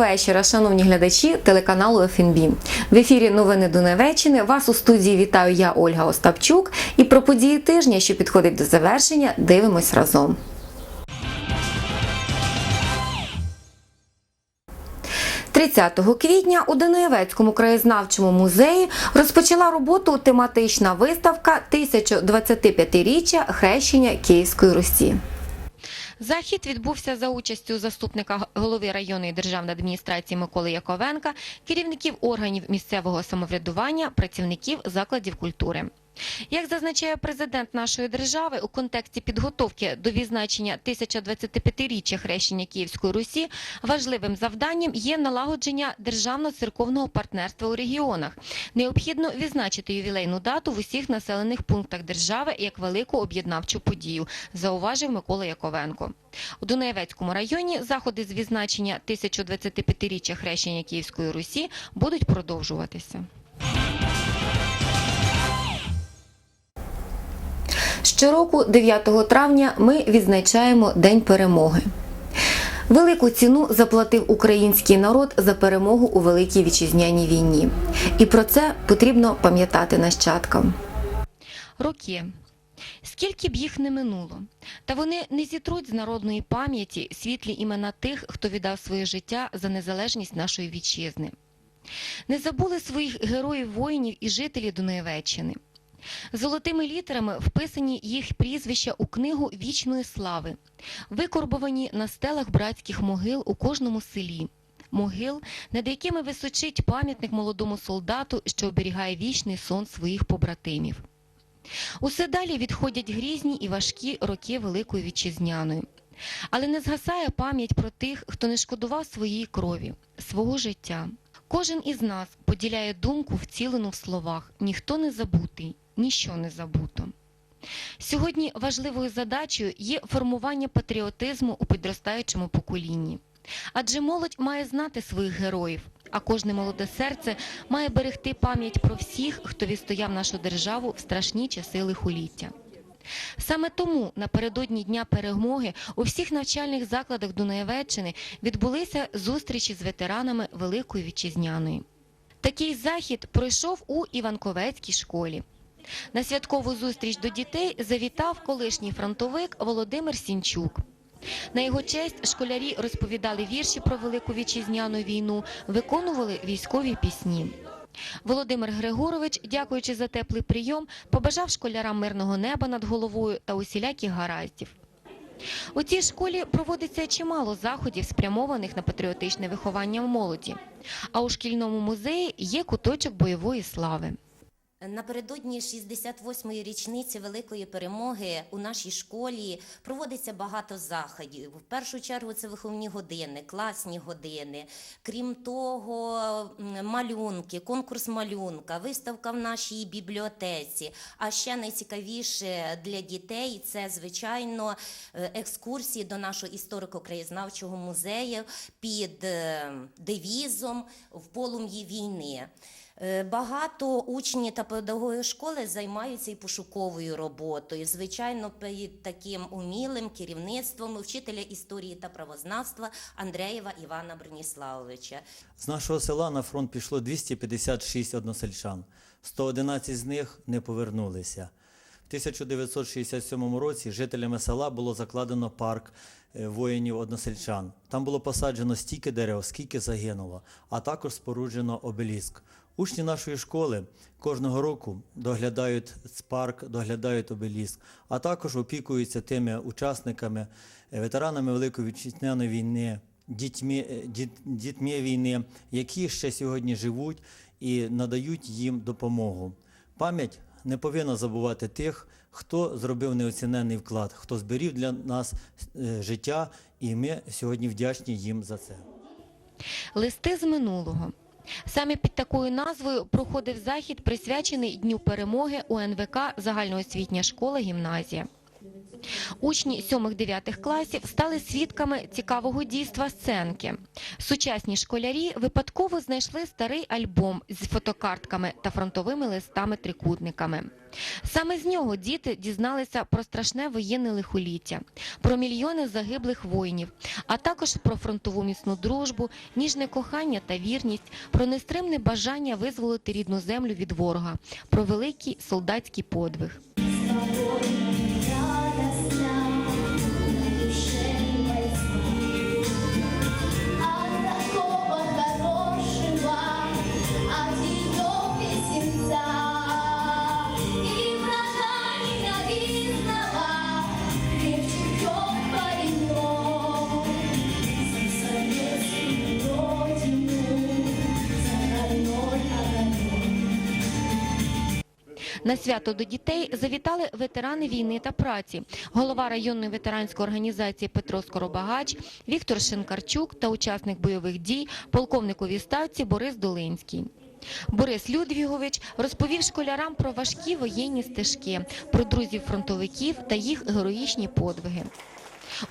Вечора, шановні глядачі телеканалу ФНБ. В ефірі Новини Донеччини. Вас у студії вітаю я, Ольга Остапчук. І про події тижня, що підходить до завершення, дивимось разом. – 30 квітня у Данилевецькому краєзнавчому музеї розпочала роботу тематична виставка 1025-річчя хрещення Київської Русі. Захід відбувся за участю заступника голови районної державної адміністрації Миколи Яковенка, керівників органів місцевого самоврядування, працівників закладів культури. Як зазначає президент нашої держави, у контексті підготовки до відзначення 1025-річчя хрещення Київської Русі важливим завданням є налагодження державно-церковного партнерства у регіонах. Необхідно відзначити ювілейну дату в усіх населених пунктах держави як велику об'єднавчу подію, зауважив Микола Яковенко. У Дунаєвецькому районі заходи з відзначення 1025-річчя хрещення Київської Русі будуть продовжуватися. Щороку, 9 травня, ми відзначаємо День перемоги. Велику ціну заплатив український народ за перемогу у Великій Вітчизняній війні. І про це потрібно пам'ятати нащадкам. Роки. Скільки б їх не минуло, та вони не зітруть з народної пам'яті світлі імена тих, хто віддав своє життя за незалежність нашої вітчизни. Не забули своїх героїв воїнів і жителів Дунаєвеччини. Золотими літерами вписані їх прізвища у книгу вічної слави, викорбовані на стелах братських могил у кожному селі. Могил, над якими височить пам'ятник молодому солдату, що оберігає вічний сон своїх побратимів. Усе далі відходять грізні і важкі роки Великої Вітчизняної. Але не згасає пам'ять про тих, хто не шкодував своєї крові, свого життя. Кожен із нас поділяє думку, вцілену в словах ніхто не забутий, ніщо не забуто. Сьогодні важливою задачею є формування патріотизму у підростаючому поколінні. Адже молодь має знати своїх героїв, а кожне молоде серце має берегти пам'ять про всіх, хто відстояв нашу державу в страшні часи лихоліття. Саме тому напередодні Дня перемоги у всіх навчальних закладах Дунаєвеччини відбулися зустрічі з ветеранами Великої Вітчизняної. Такий захід пройшов у Іванковецькій школі. На святкову зустріч до дітей завітав колишній фронтовик Володимир Сінчук. На його честь школярі розповідали вірші про Велику Вітчизняну війну, виконували військові пісні. Володимир Григорович, дякуючи за теплий прийом, побажав школярам мирного неба над головою та усіляких гараздів. У цій школі проводиться чимало заходів, спрямованих на патріотичне виховання в молоді. А у шкільному музеї є куточок бойової слави. Напередодні 68-ї річниці великої перемоги у нашій школі проводиться багато заходів. В першу чергу це виховні години, класні години. Крім того, малюнки, конкурс малюнка, виставка в нашій бібліотеці. А ще найцікавіше для дітей це звичайно е, екскурсії до нашого історико-краєзнавчого музею під е, девізом в полум'ї війни. Е, Багато учні та педагоги школи займаються і пошуковою роботою. Звичайно, під таким умілим керівництвом вчителя історії та правознавства Андреєва Івана Броніславовича. З нашого села на фронт пішло 256 односельчан. 111 з них не повернулися. В 1967 році жителями села було закладено парк е, воїнів-односельчан. Там було посаджено стільки дерев, скільки загинуло, а також споруджено обеліск. Учні нашої школи кожного року доглядають парк, доглядають обеліск, а також опікуються тими учасниками, е, ветеранами Великої Вітчизняної війни, дітьми, е, діт, дітьми війни, які ще сьогодні живуть і надають їм допомогу. Пам'ять не повинна забувати тих, хто зробив неоціненний вклад, хто зберіг для нас е, життя, і ми сьогодні вдячні їм за це. Листи з минулого. Саме під такою назвою проходив захід, присвячений Дню перемоги УНВК Загальноосвітня школа гімназія. Учні 7-9 класів стали свідками цікавого дійства сценки. Сучасні школярі випадково знайшли старий альбом з фотокартками та фронтовими листами-трикутниками. Саме з нього діти дізналися про страшне воєнне лихоліття, про мільйони загиблих воїнів, а також про фронтову міцну дружбу, ніжне кохання та вірність, про нестримне бажання визволити рідну землю від ворога, про великий солдатський подвиг. На свято до дітей завітали ветерани війни та праці, голова районної ветеранської організації Петро Скоробагач, Віктор Шинкарчук та учасник бойових дій, полковник у відставці Борис Долинський. Борис Людвігович розповів школярам про важкі воєнні стежки, про друзів фронтовиків та їх героїчні подвиги.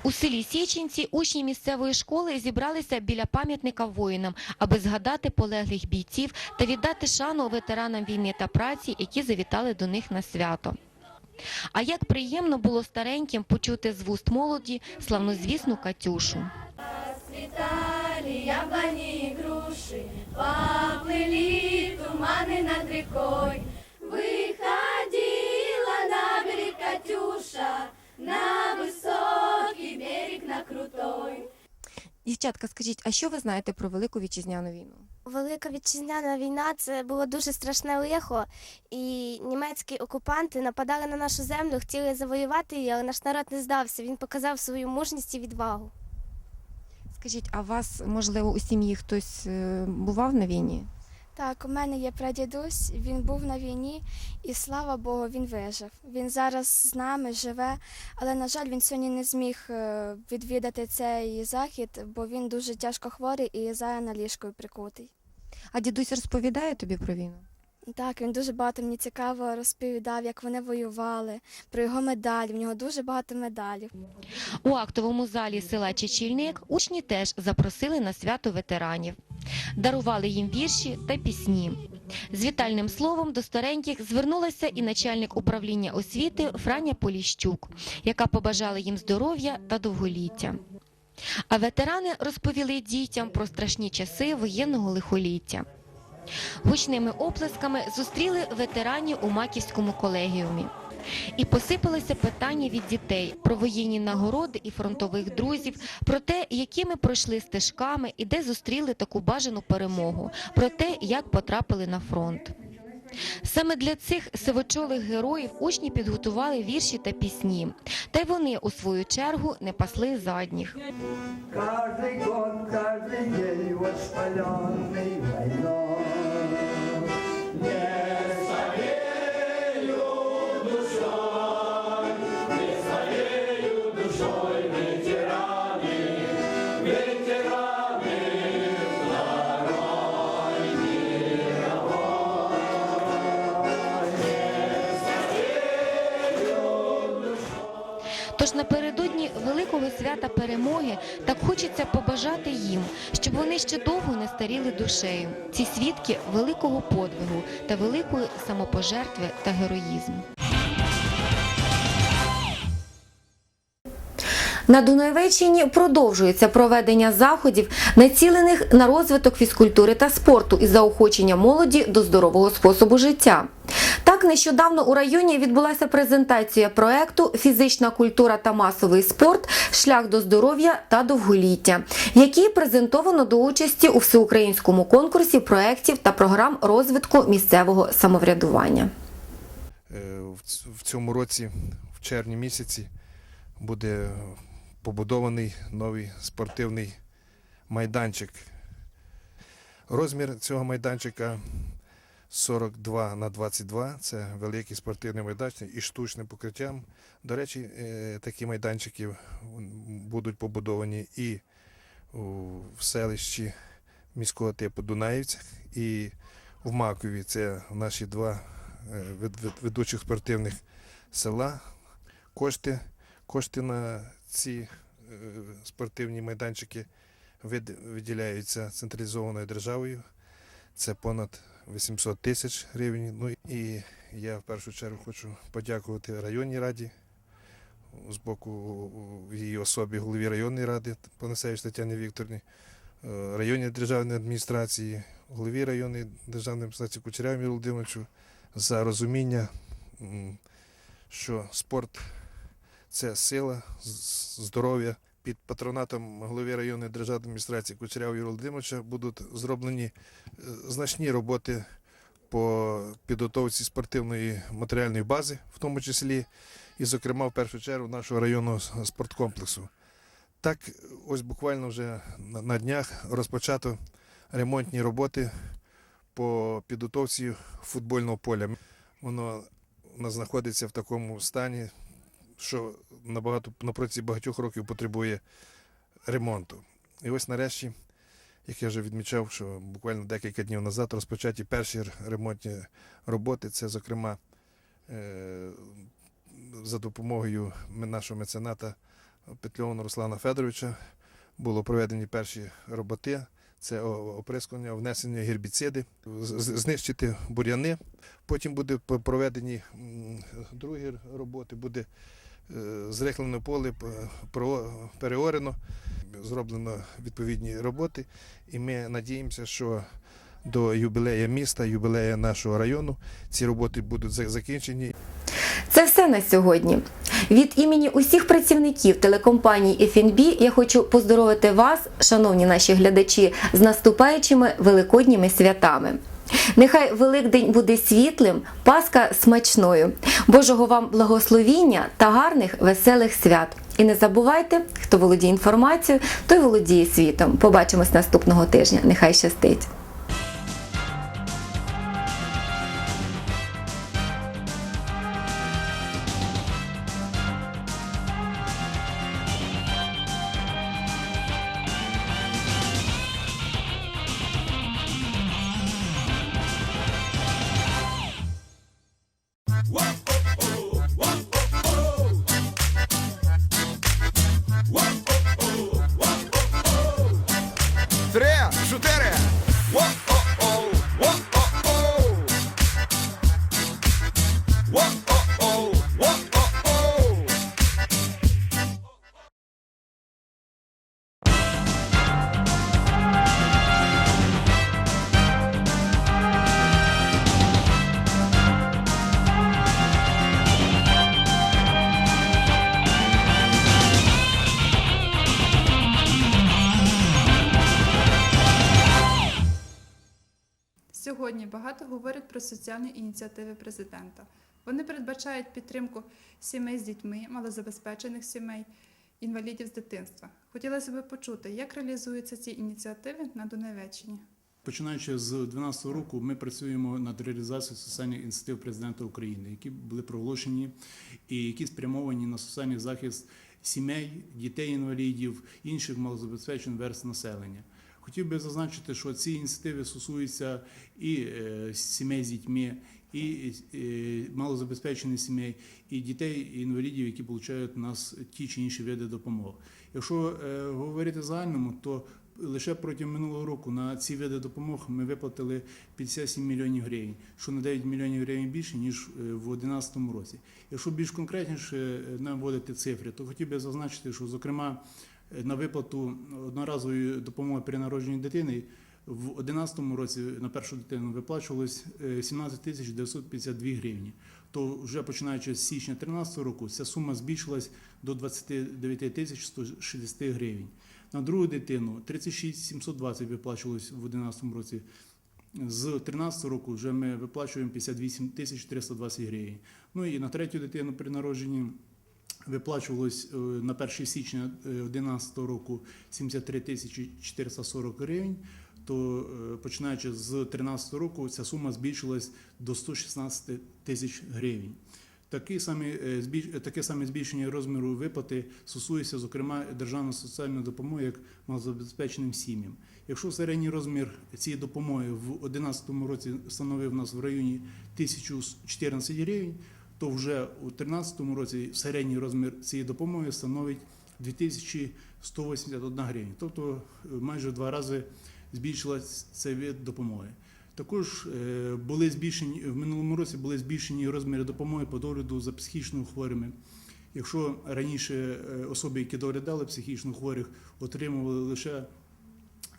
У селі Січенці учні місцевої школи зібралися біля пам'ятника воїнам, аби згадати полеглих бійців та віддати шану ветеранам війни та праці, які завітали до них на свято. А як приємно було стареньким почути з вуст молоді славнозвісну Катюшу. Расцветали яблони и груши, поплыли туманы над рекой. Выходила на берег Катюша, на высокий берег, крутой. Дівчатка, скажіть, а що ви знаєте про Велику вітчизняну війну? Велика вітчизняна війна це було дуже страшне лихо, і німецькі окупанти нападали на нашу землю, хотіли завоювати її, але наш народ не здався. Він показав свою мужність і відвагу. Скажіть, а у вас, можливо, у сім'ї хтось е, бував на війні? Так, у мене є прадідусь, він був на війні, і слава Богу, він вижив. Він зараз з нами живе, але, на жаль, він сьогодні не зміг е, відвідати цей захід, бо він дуже тяжко хворий і зараз на ліжкою прикутий. А дідусь розповідає тобі про війну? Так, він дуже багато мені цікаво розповідав, як вони воювали, про його медалі. В нього дуже багато медалів. У актовому залі села Чечільник учні теж запросили на свято ветеранів. Дарували їм вірші та пісні. З вітальним словом до стареньких звернулася і начальник управління освіти Франя Поліщук, яка побажала їм здоров'я та довголіття. А ветерани розповіли дітям про страшні часи воєнного лихоліття. Гучними оплесками зустріли ветеранів у Маківському колегіумі. І посипалися питання від дітей про воєнні нагороди і фронтових друзів, про те, якими пройшли стежками і де зустріли таку бажану перемогу, про те, як потрапили на фронт. Саме для цих сивочолих героїв учні підготували вірші та пісні, та й вони у свою чергу не пасли задніх. Каждый год, каждый день воспаленный войной. Великого свята перемоги так хочеться побажати їм, щоб вони ще довго не старіли душею. Ці свідки великого подвигу та великої самопожертви та героїзму. На Дунаєвеччині продовжується проведення заходів, націлених на розвиток фізкультури та спорту і заохочення молоді до здорового способу життя. Так, нещодавно у районі відбулася презентація проекту Фізична культура та масовий спорт шлях до здоров'я та довголіття, який презентовано до участі у всеукраїнському конкурсі проєктів та програм розвитку місцевого самоврядування. Е, в цьому році, в червні місяці, буде побудований новий спортивний майданчик. Розмір цього майданчика 42 на 22 це великий спортивний майданчик із штучним покриттям. До речі, е, такі майданчики будуть побудовані і в селищі міського типу Дунаївцях, і в Макові. Це наші два е, вед- вед- ведучих спортивних села. Кошти Кошти на ці е, спортивні майданчики виділяються централізованою державою. Це понад 800 тисяч гривень. Ну і я в першу чергу хочу подякувати районній раді з боку її особі голові районної ради Панасевич Тетяні Вікторівні, е, районній державній адміністрації, голові районної державної адміністрації Кучеряві Володимировичу за розуміння, що спорт це сила, здоров'я. Під патронатом голови районної державної адміністрації Кучеряві Юрія Володимировича будуть зроблені е, значні роботи по підготовці спортивної матеріальної бази, в тому числі, і, зокрема, в першу чергу нашого районного спорткомплексу. Так, ось буквально вже на днях розпочато ремонтні роботи по підготовці футбольного поля. Воно у нас знаходиться в такому стані, що набагато на протязі багатьох років потребує ремонту. І ось нарешті, як я вже відмічав, що буквально декілька днів назад розпочаті перші ремонтні роботи. Це, зокрема, е, за допомогою нашого мецената Петльована Руслана Федоровича було проведені перші роботи. Це оприскування, внесення гербіциди, знищити бур'яни. Потім буде проведені другі роботи, буде е, поле, про- переорено, зроблено відповідні роботи. І ми надіємося, що до юбілея міста, юбілея нашого району, ці роботи будуть закінчені. Це все на сьогодні. Від імені усіх працівників телекомпанії FNB я хочу поздоровити вас, шановні наші глядачі, з наступаючими великодніми святами. Нехай Великдень буде світлим, Пасха смачною, Божого вам благословіння та гарних веселих свят. І не забувайте, хто володіє інформацією, той володіє світом. Побачимось наступного тижня. Нехай щастить! Сьогодні багато говорять про соціальні ініціативи президента. Вони передбачають підтримку сімей з дітьми, малозабезпечених сімей, інвалідів з дитинства. Хотілося б почути, як реалізуються ці ініціативи на Донеччині. Починаючи з 2012 року, ми працюємо над реалізацією соціальних ініціатив президента України, які були проголошені і які спрямовані на соціальний захист сімей, дітей-інвалідів, інших малозабезпечених верст населення. Хотів би зазначити, що ці ініціативи стосуються і е, сімей з дітьми, і е, малозабезпечених сімей, і дітей і інвалідів, які отримують у нас ті чи інші види допомоги. Якщо е, говорити загальному, то лише протягом минулого року на ці види допомог ми виплатили 57 мільйонів гривень, що на 9 мільйонів гривень більше ніж в 2011 році. Якщо більш конкретніше наводити цифри, то хотів би зазначити, що зокрема на виплату одноразової допомоги при народженні дитини в 2011 році на першу дитину виплачувалось е, 17 тисяч 952 гривні. То вже починаючи з січня 2013 року ця сума збільшилась до 29 тисяч 160 гривень. На другу дитину 36 720 виплачувалось в 2011 році. З 2013 року вже ми виплачуємо 58 тисяч 320 гривень. Ну і на третю дитину при народженні виплачувалось е, на 1 січня 2011 року 73 тисячі 440 гривень. То е, починаючи з 2013 року ця сума збільшилась до 116 тисяч гривень. Такі самі, е, таке саме збільшення розміру виплати стосується, зокрема, державної соціальної допомоги як малозабезпеченим сім'ям. Якщо середній розмір цієї допомоги в 2011 році становив нас в районі 1014 гривень, то вже у 2013 році середній розмір цієї допомоги становить 2181 гривень, тобто е, майже в два рази збільшилась цей вид допомоги. Також е, були збільшені в минулому році були збільшені розміри допомоги по догляду за психічно хворими. Якщо раніше е, особи, які доглядали психічно хворих, отримували лише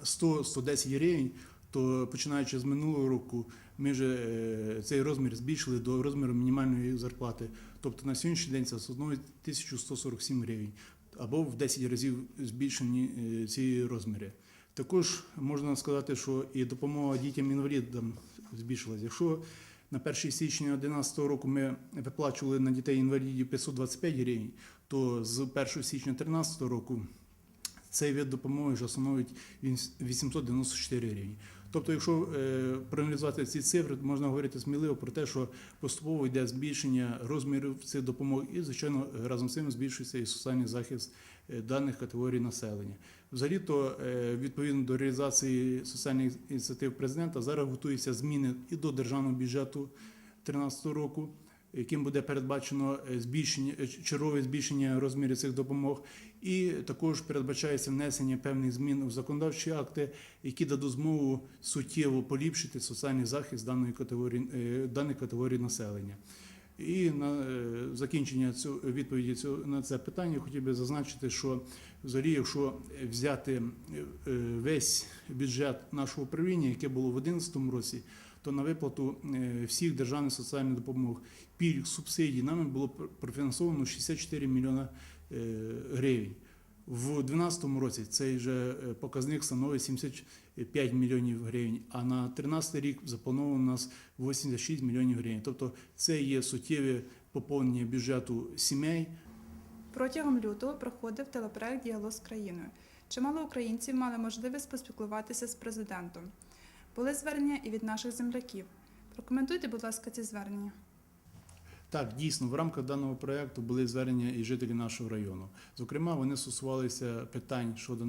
100-110 гривень, то починаючи з минулого року, ми вже е, цей розмір збільшили до розміру мінімальної зарплати. Тобто на сьогоднішній день це становить 1147 гривень або в 10 разів збільшені е, ці розміри. Також можна сказати, що і допомога дітям-інвалідам збільшилась. Якщо на 1 січня 2011 року ми виплачували на дітей-інвалідів 525 гривень, то з 1 січня 2013 року цей вид допомоги вже становить 894 гривні. Тобто, якщо е, проаналізувати ці цифри, можна говорити сміливо про те, що поступово йде збільшення розмірів цих допомог, і, звичайно, разом з цим збільшується і соціальний захист е, даних категорій населення. Взагалі-то, е, відповідно до реалізації соціальних ініціатив президента, зараз готуються зміни і до державного бюджету 2013 року яким буде передбачено е, збільшення е, чергове збільшення розмірів цих допомог, і також передбачається внесення певних змін у законодавчі акти, які дадуть змогу суттєво поліпшити соціальний захист даної категорії е, даної категорії населення. І на е, закінчення цю відповіді цю на це питання хотів би зазначити, що взагалі, якщо взяти е, весь бюджет нашого управління, яке було в 2011 році, то на виплату е, всіх державних соціальних допомог, пільг, субсидій нами було пр- профінансовано 64 мільйона гривень. В 2012 році цей же е, показник становить 75 мільйонів гривень, а на 2013 рік заплановано у нас 86 мільйонів гривень. Тобто це є суттєве поповнення бюджету сімей, Протягом лютого проходив телепроект Діалог з країною. Чимало українців мали можливість поспілкуватися з президентом. Були звернення і від наших земляків. Прокоментуйте, будь ласка, ці звернення. Так, дійсно, в рамках даного проекту були звернення і жителі нашого району. Зокрема, вони стосувалися питань щодо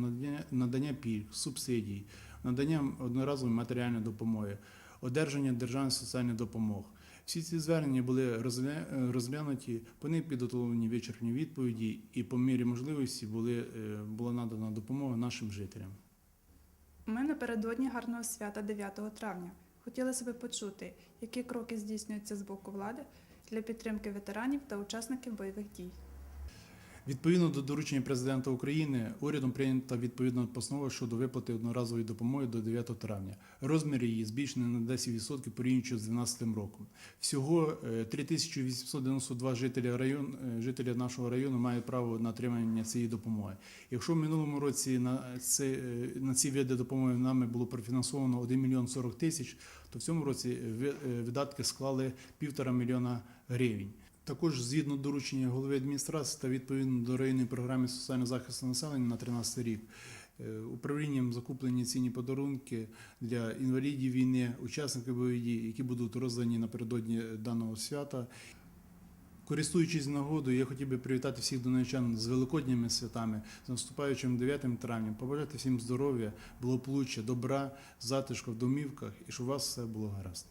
надання, пільг, субсидій, надання одноразової матеріальної допомоги, одержання державних соціальних допомог. Всі ці звернення були розглянуті, по них підготовлені вичерпні відповіді, і по мірі можливості були, е, була надана допомога нашим жителям. Ми напередодні гарного свята 9 травня. Хотілося б почути, які кроки здійснюються з боку влади для підтримки ветеранів та учасників бойових дій. Відповідно до доручення президента України, урядом прийнята відповідна постанова щодо виплати одноразової допомоги до 9 травня. Розмір її збільшений на 10% порівнюючи з 2012 роком. Всього е, 3892 жителі район, е, жителі нашого району мають право на отримання цієї допомоги. Якщо в минулому році на ці, е, на ці види допомоги нами було профінансовано 1 мільйон 40 тисяч, то в цьому році ви- е, видатки склали півтора мільйона гривень. Також згідно доручення голови адміністрації та відповідно до районної програми соціального захисту населення на 13 рік. е, Управлінням закуплені цінні подарунки для інвалідів війни, учасників бойових дій, які будуть роздані напередодні даного свята. Користуючись нагодою, я хотів би привітати всіх донечан з великодніми святами, з наступаючим 9 травня, побажати всім здоров'я, благополуччя, добра, затишку в домівках і щоб у вас все було гаразд.